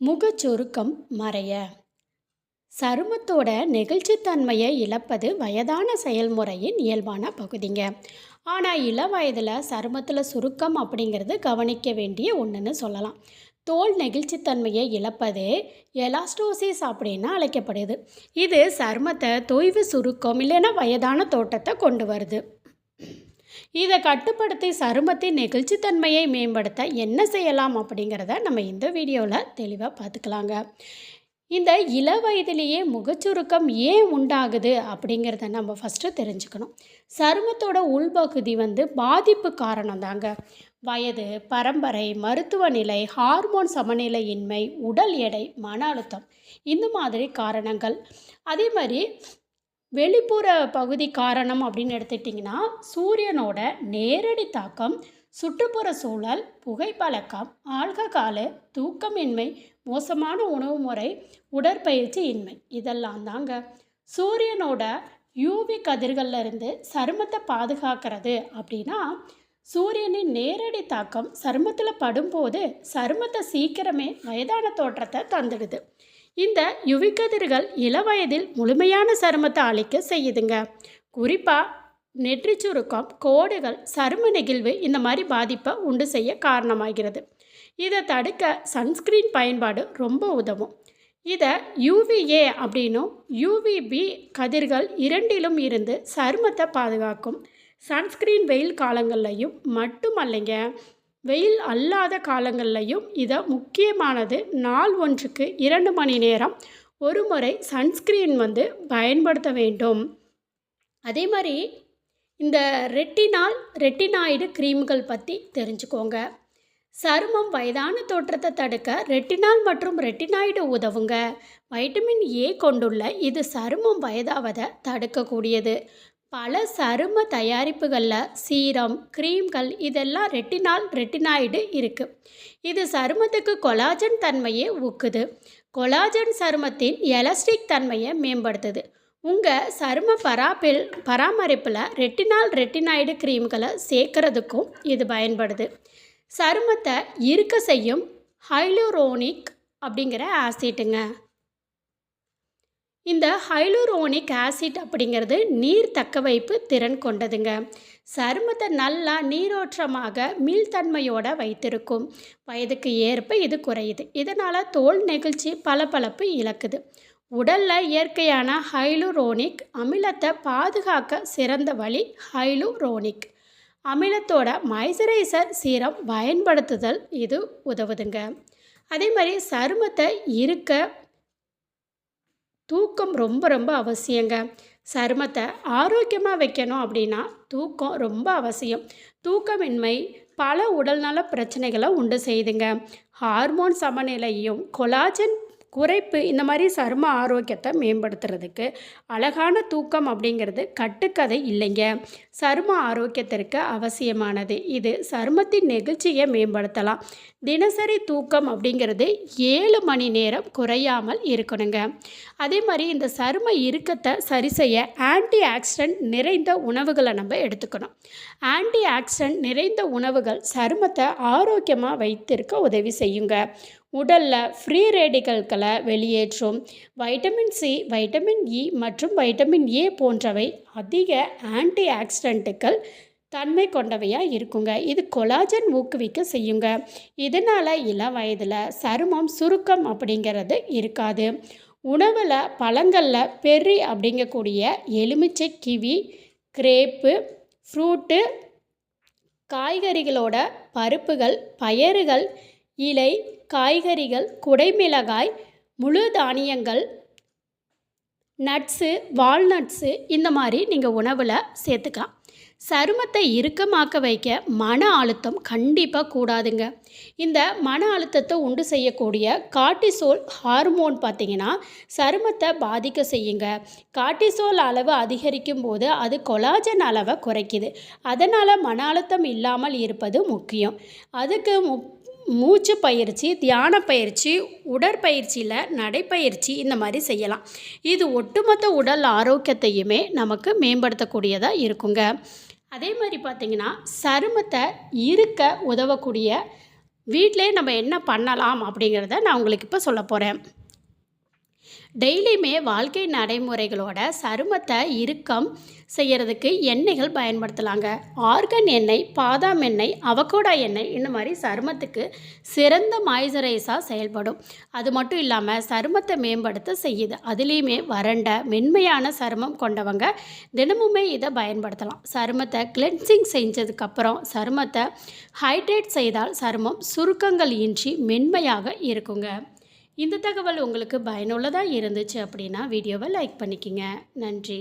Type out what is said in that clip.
முகச்சுருக்கம் மறைய. சருமத்தோட நெகிழ்ச்சித்தன்மையை இழப்பது வயதான செயல்முறையின் இயல்பான பகுதிங்க. ஆனால் இள வயதில் சருமத்தில் சுருக்கம் அப்படிங்கிறது கவனிக்க வேண்டிய ஒன்றுன்னு சொல்லலாம். தோல் நெகிழ்ச்சித்தன்மையை இழப்பது எலாஸ்டோசிஸ் அப்படின்னு அழைக்கப்படுது. இது சருமத்தை தொய்வு சுருக்கம் இல்லைன்னா வயதான தோட்டத்தை கொண்டு வருது. இதை கட்டுப்படுத்தி சருமத்தின் நெகிழ்ச்சித்தன்மையை மேம்படுத்த என்ன செய்யலாம் அப்படிங்கிறத நம்ம இந்த வீடியோவில் தெளிவாக பார்த்துக்கலாங்க. இந்த இள வயதிலேயே முகச்சுருக்கம் ஏன் உண்டாகுது அப்படிங்கிறத நம்ம ஃபஸ்ட்டு தெரிஞ்சுக்கணும். சருமத்தோட உள்பகுதி வந்து பாதிப்பு காரணம் தாங்க வயது பரம்பரை மருத்துவ நிலை ஹார்மோன் சமநிலையின்மை உடல் எடை மன அழுத்தம் இந்த மாதிரி காரணங்கள். அதே மாதிரி வெளிப்புற பகுதி காரணம் அப்படின்னு எடுத்துட்டிங்கன்னா சூரியனோட நேரடி தாக்கம் சுற்றுப்புற சூழல் புகைப்பழக்கம் ஆல்கஹாலு தூக்கமின்மை மோசமான உணவு முறை உடற்பயிற்சி இன்மை. இதெல்லாம் தாங்க. சூரியனோட யூவி கதிர்கள்ல இருந்து சருமத்தை பாதுகாக்கிறது அப்படின்னா சூரியனின் நேரடி தாக்கம் சருமத்தில் படும்போது சருமத்தை சீக்கிரமே வயதான தோற்றத்தை தந்துடுது. இந்த யுவிக்கதிர்கள் இளவயதில் முழுமையான சருமத்தை அழிக்க செய்யுதுங்க. குறிப்பாக நெற்றி சுருக்கம் கோடுகள் சரும நெகிழ்வு இந்த மாதிரி பாதிப்பை உண்டு செய்ய காரணமாகிறது. இதை தடுக்க சன்ஸ்கிரீன் பயன்பாடு ரொம்ப உதவும். இதை யூவிஏ அப்படின்னும் யூவிபி கதிர்கள் இரண்டிலும் இருந்து சருமத்தை பாதுகாக்கும். சன்ஸ்கிரீன் வெயில் காலங்கள்லையும் மட்டுமல்லைங்க. வெயில் அல்லாத காலங்கள்லையும் இதை முக்கியமானது நாள் ஒன்றுக்கு இரண்டு மணி நேரம் ஒரு முறை சன்ஸ்கிரீன் வந்து பயன்படுத்த வேண்டும். அதே மாதிரி இந்த ரெட்டினால் ரெட்டினாய்டு க்ரீம்கள் பற்றி தெரிஞ்சுக்கோங்க. சருமம் வயதான தோற்றத்தை தடுக்க ரெட்டினால் மற்றும் ரெட்டினாய்டு உதவுங்க. வைட்டமின் ஏ கொண்டுள்ள இது சருமம் வயதாவதை தடுக்கக்கூடியது. பல சரும தயாரிப்புகளில் சீரம் க்ரீம்கள் இதெல்லாம் ரெட்டினால் ரெட்டினாய்டு இருக்குது இது சருமத்துக்கு கொலாஜன் தன்மையை ஊக்குது. கொலாஜன் சருமத்தின் எலஸ்டிக் தன்மையை மேம்படுத்துது. உங்கள் சரும பராப்பில் பராமரிப்பில் ரெட்டினால் ரெட்டினாய்டு க்ரீம்களை சேர்க்கறதுக்கும் இது பயன்படுது. சருமத்தை இருக்க செய்யும் ஹைலோரோனிக் அப்படிங்கிற ஆசிட்டுங்க. இந்த ஹைலூரோனிக் ஆசிட் அப்படிங்கிறது நீர் தக்க வைப்பு திறன் கொண்டதுங்க. சருமத்தை நல்லா நீரோற்றமாக மீள்தன்மையோடு வைத்திருக்கும். வயதுக்கு ஏற்ப இது குறையுது. இதனால் தோல் நெகிழ்ச்சி பளபளப்பு இழக்குது. உடலில் இயற்கையான ஹைலூரோனிக் அமிலத்தை பாதுகாக்க சிறந்த வழி ஹைலூரோனிக். அமிலத்தோட மைசரைசர் சீரம் பயன்படுத்துதல் இது உதவுதுங்க. அதே மாதிரி சருமத்தை இருக்க தூக்கம் ரொம்ப ரொம்ப அவசியங்க. சருமத்தை ஆரோக்கியமாக வைக்கணும் அப்படின்னா தூக்கம் ரொம்ப அவசியம். தூக்கமின்மை பல உடல்நல பிரச்சனைகளை உண்டு செய்துங்க. ஹார்மோன் சமநிலையும் கொலாஜன் குறைப்பு இந்த மாதிரி சரும ஆரோக்கியத்தை மேம்படுத்துறதுக்கு அழகான தூக்கம் அப்படிங்கிறது கட்டுக்கதை இல்லைங்க. சரும ஆரோக்கியத்திற்கு அவசியமானது. இது சருமத்தின் நெகிழ்ச்சியை மேம்படுத்தலாம். தினசரி தூக்கம் அப்படிங்கிறது ஏழு மணி நேரம் குறையாமல் இருக்கணுங்க. அதே மாதிரி இந்த சரும இறுக்கத்தை சரி செய்ய ஆன்டி ஆக்சிடென்ட் நிறைந்த உணவுகளை நம்ம எடுத்துக்கணும். ஆன்டி ஆக்சிடென்ட் நிறைந்த உணவுகள் சருமத்தை ஆரோக்கியமாக வைத்திருக்க உதவி செய்யுங்க. உடலில் ஃப்ரீ ரேடிகல்களை வெளியேற்றும். வைட்டமின் சி வைட்டமின் இ மற்றும் வைட்டமின் ஏ போன்றவை அதிக ஆன்டி ஆக்சிடென்ட்டுகள் தன்மை கொண்டவையாக இருக்குங்க. இது கொலாஜன் ஊக்குவிக்க செய்யுங்க. இதனால் இள வயதில் சருமம் சுருக்கம் அப்படிங்கிறது இருக்காது. உணவில் பழங்களில் பெர்ரி அப்படிங்கக்கூடிய எலுமிச்சை கிவி கிரேப்பு ஃப்ரூட்டு காய்கறிகளோட பருப்புகள் பயறுகள் இலை காய்கறிகள் குடைமிளகாய் முழு தானியங்கள் நட்ஸு வால்நட்ஸு இந்த மாதிரி நீங்கள் உணவில் சேர்த்துக்கலாம். சருமத்தை இறுக்கமாக்க வைக்க மன அழுத்தம் கண்டிப்பாக கூடாதுங்க. இந்த மன அழுத்தத்தை உண்டு செய்யக்கூடிய காட்டிசோல் ஹார்மோன் பார்த்திங்கன்னா சருமத்தை பாதிக்க செய்யுங்க. காட்டிசோல் அளவு அதிகரிக்கும் போது அது கொலாஜன் அளவை குறைக்குது. அதனால் மன அழுத்தம் இல்லாமல் இருப்பது முக்கியம். அதுக்கு மு மூச்சு பயிற்சி தியான பயிற்சி உடற்பயிற்சியில் நடைப்பயிற்சி இந்த மாதிரி செய்யலாம். இது ஒட்டுமொத்த உடல் ஆரோக்கியத்தையுமே நமக்கு மேம்படுத்தக்கூடியதாக இருக்குங்க. அதே மாதிரி பார்த்திங்கன்னா சருமத்தை இருக்க உதவக்கூடிய வீட்டிலே நம்ம என்ன பண்ணலாம் அப்படிங்கிறத நான் உங்களுக்கு இப்போ சொல்ல போகிறேன் டெய்லியுமே வாழ்க்கை நடைமுறைகளோட சருமத்தை இறுக்கம் செய்கிறதுக்கு எண்ணெய்கள் பயன்படுத்தலாங்க. ஆர்கன் எண்ணெய் பாதாம் எண்ணெய் அவகோடா எண்ணெய் இந்த மாதிரி சருமத்துக்கு சிறந்த மாய்ஸ்சரைஸாக செயல்படும். அது மட்டும் இல்லாமல் சருமத்தை மேம்படுத்த செய்யுது. அதுலேயுமே வறண்ட மென்மையான சருமம் கொண்டவங்க தினமுமே இதை பயன்படுத்தலாம். சருமத்தை கிளென்சிங் செஞ்சதுக்கப்புறம் சருமத்தை ஹைட்ரேட் செய்தால் சருமம் சுருக்கங்கள் இன்றி மென்மையாக இருக்குங்க. இந்த தகவல் உங்களுக்கு பயனுள்ளதாக இருந்துச்சு அப்படின்னா வீடியோவை லைக் பண்ணிக்கங்க. நன்றி.